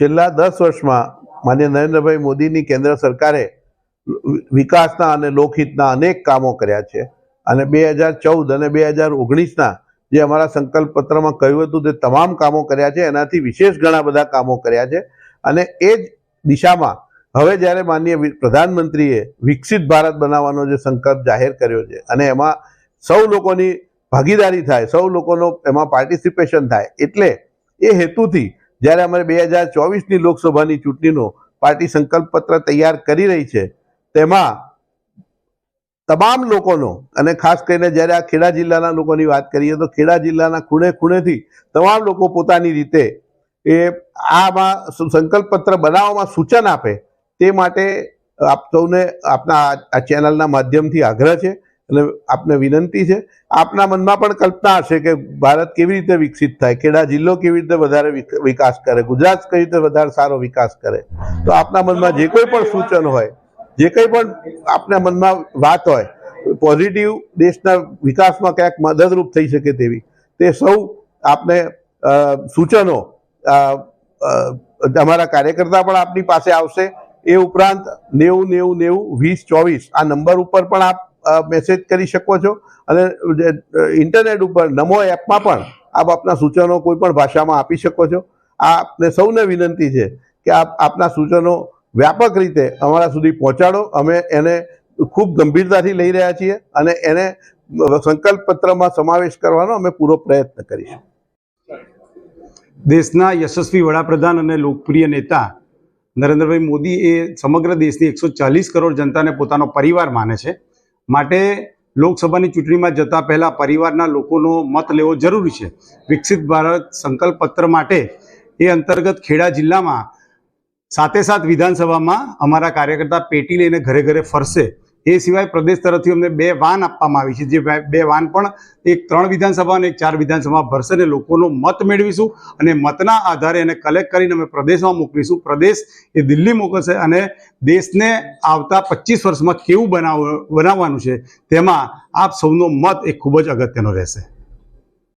છેલ્લા દસ વર્ષમાં માન્ય નરેન્દ્રભાઈ મોદીની કેન્દ્ર સરકારે વિકાસના અને લોકહિતના અનેક કામો કર્યા છે. અને બે હજાર ચૌદ અને બે હજાર ઓગણીસના જે અમારા સંકલ્પ પત્રમાં કહ્યું હતું તે તમામ કામો કર્યા છે. એનાથી વિશેષ ઘણા બધા કામો કર્યા છે. અને એ જ દિશામાં હવે જ્યારે માનનીય વિ- પ્રધાનમંત્રીએ વિકસિત ભારત બનાવવાનો જે સંકલ્પ જાહેર કર્યો છે અને એમાં સૌ લોકોની ભાગીદારી થાય, સૌ લોકોનો એમાં પાર્ટિસિપેશન થાય એટલે એ હેતુથી જ્યારે અમારે બે હજાર ચોવીસની લોકસભાની ચૂંટણીનો પાર્ટી સંકલ્પ પત્ર તૈયાર કરી રહી છે, તેમાં તમામ લોકોનો અને ખાસ કરીને જ્યારે આ ખેડા જિલ્લાના લોકોની વાત કરીએ તો ખેડા જિલ્લાના ખૂણે ખૂણેથી તમામ લોકો પોતાની રીતે એ આમાં સુ- સંકલ્પ પત્ર બનાવવામાં સૂચન આપે તે માટે આપ સૌને આપના આ ચેનલના માધ્યમથી આગ્રહ છે. અને આપને વિનંતી છે, આપના મનમાં પણ કલ્પના હશે કે ભારત કેવી રીતે વિકસિત થાય કેડા જિલ્લો કેવી રીતે વધારે વિકાસ કરે, ગુજરાત કઈ રીતે વધારે સારો વિકાસ કરે. તો આપના મનમાં જે કોઈ પણ સૂચન હોય, જે કંઈ પણ આપના મનમાં વાત હોય, પોઝિટિવ દેશના વિકાસમાં ક્યાંક મદદરૂપ થઈ શકે તેવી, તે સૌ આપને સૂચનો અમારા કાર્યકર્તા પણ આપની પાસે આવશે. એ ઉપરાંત નેવું નેવું નેવું વીસ ચોવીસ આ નંબર ઉપર પણ આપ મેસેજ કરી શકો છો. અને ઇન્ટરનેટ ઉપર નમો એપમાં પણ આપ આપના સૂચનો કોઈ પણ ભાષામાં આપી શકો છો. આપને સૌને વિનંતી છે કે આપ આપના સૂચનો વ્યાપક રીતે અમારા સુધી પહોંચાડો. અમે એને ખૂબ ગંભીરતાથી લઈ રહ્યા છીએ અને એને સંકલ્પ પત્રમાં સમાવેશ કરવાનો અમે પૂરો પ્રયત્ન કરીશું. દેશના યશસ્વી વડાપ્રધાન અને લોકપ્રિય નેતા નરેન્દ્રભાઈ મોદી એ સમગ્ર દેશની એકસો ચાલીસ કરોડ જનતાને પોતાનો પરિવાર માને છે. માટે લોકસભાની ચૂંટણીમાં જતા પહેલાં પરિવારના લોકોનો મત લેવો જરૂરી છે. વિકસિત ભારત સંકલ્પ પત્ર માટે એ અંતર્ગત ખેડા જિલ્લામાં સાતે સાત વિધાનસભામાં અમારા કાર્યકર્તા પેટી લઈને ઘરે ઘરે ફરશે. એ સિવાય પ્રદેશ તરફથી અમને બે વાન આપવામાં આવી છે. જે બે- વાન પણ એક ત્રણ વિધાનસભા અને એક ચાર વિધાનસભા ભરશે અને લોકોનો મત મેળવીશું અને મતના આધારે એને કલેક્ટ કરીને અમે પ્રદેશમાં મોકલીશું. પ્રદેશ એ દિલ્હી મોકલશે અને દેશને આવતા પચીસ વર્ષમાં કેવું બનાવ બનાવવાનું છે તેમાં આપ સૌનો મત એ ખૂબ જ અગત્યનો રહેશે.